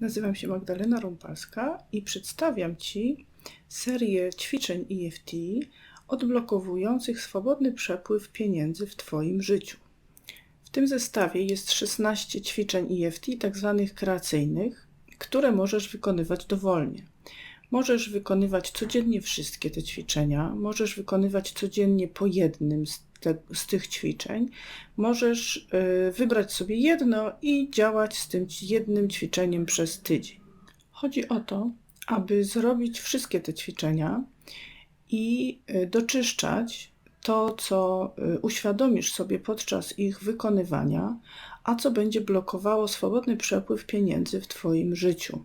Nazywam się Magdalena Rumpalska i przedstawiam Ci serię ćwiczeń EFT odblokowujących swobodny przepływ pieniędzy w Twoim życiu. W tym zestawie jest 16 ćwiczeń EFT, tak zwanych kreacyjnych, które możesz wykonywać dowolnie. Możesz wykonywać codziennie wszystkie te ćwiczenia, możesz wykonywać codziennie po jednym z, te, z tych ćwiczeń. Możesz y, wybrać sobie jedno i działać z tym jednym ćwiczeniem przez tydzień. Chodzi o to, aby zrobić wszystkie te ćwiczenia i y, doczyszczać to, co y, uświadomisz sobie podczas ich wykonywania, a co będzie blokowało swobodny przepływ pieniędzy w Twoim życiu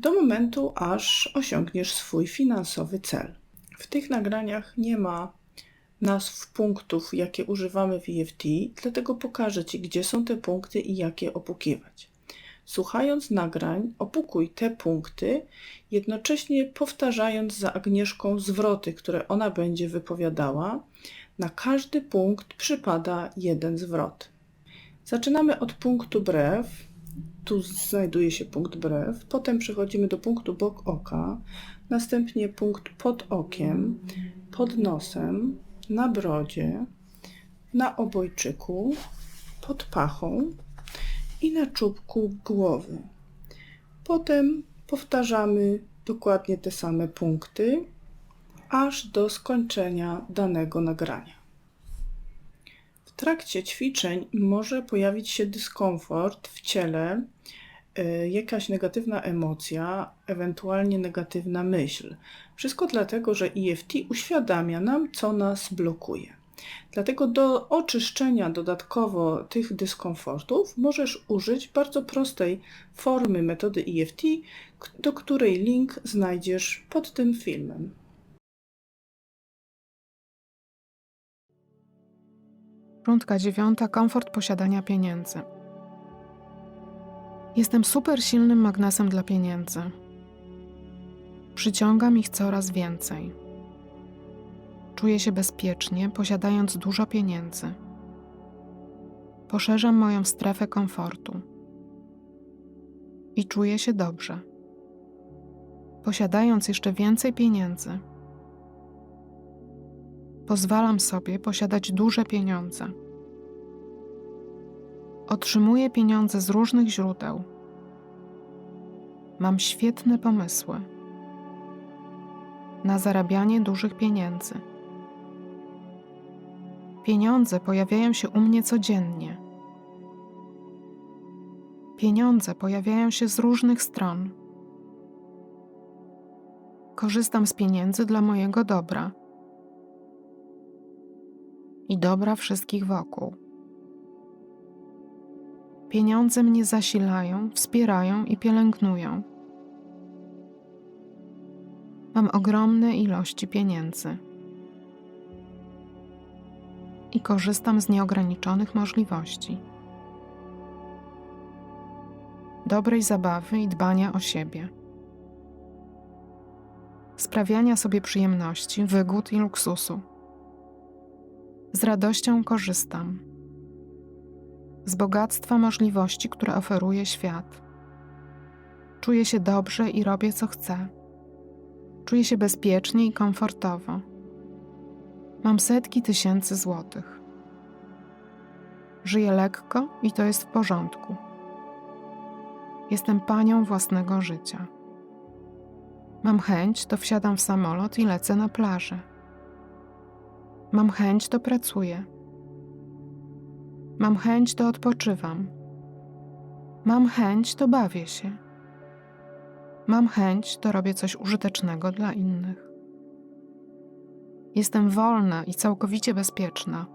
do momentu, aż osiągniesz swój finansowy cel. W tych nagraniach nie ma nazw punktów, jakie używamy w EFT, dlatego pokażę Ci, gdzie są te punkty i jak je opukiwać. Słuchając nagrań, opukuj te punkty, jednocześnie powtarzając za Agnieszką zwroty, które ona będzie wypowiadała. Na każdy punkt przypada jeden zwrot. Zaczynamy od punktu brew, tu znajduje się punkt brew, potem przechodzimy do punktu bok oka, następnie punkt pod okiem, pod nosem, na brodzie, na obojczyku, pod pachą i na czubku głowy. Potem powtarzamy dokładnie te same punkty, aż do skończenia danego nagrania trakcie ćwiczeń może pojawić się dyskomfort w ciele, jakaś negatywna emocja, ewentualnie negatywna myśl. Wszystko dlatego, że EFT uświadamia nam, co nas blokuje. Dlatego do oczyszczenia dodatkowo tych dyskomfortów możesz użyć bardzo prostej formy metody EFT, do której link znajdziesz pod tym filmem. Rundka dziewiąta. Komfort posiadania pieniędzy. Jestem super silnym magnesem dla pieniędzy. Przyciągam ich coraz więcej. Czuję się bezpiecznie, posiadając dużo pieniędzy. Poszerzam moją strefę komfortu. I czuję się dobrze. Posiadając jeszcze więcej pieniędzy, pozwalam sobie posiadać duże pieniądze. Otrzymuję pieniądze z różnych źródeł. Mam świetne pomysły na zarabianie dużych pieniędzy. Pieniądze pojawiają się u mnie codziennie. Pieniądze pojawiają się z różnych stron. Korzystam z pieniędzy dla mojego dobra i dobra wszystkich wokół. Pieniądze mnie zasilają, wspierają i pielęgnują. Mam ogromne ilości pieniędzy i korzystam z nieograniczonych możliwości. Dobrej zabawy i dbania o siebie. Sprawiania sobie przyjemności, wygód i luksusu. Z radością korzystam z bogactwa możliwości, które oferuje świat. Czuję się dobrze i robię co chcę. Czuję się bezpiecznie i komfortowo. Mam setki tysięcy złotych. Żyję lekko i to jest w porządku. Jestem panią własnego życia. Mam chęć, to wsiadam w samolot i lecę na plażę. Mam chęć, to pracuję. Mam chęć, to odpoczywam. Mam chęć, to bawię się. Mam chęć, to robię coś użytecznego dla innych. Jestem wolna i całkowicie bezpieczna.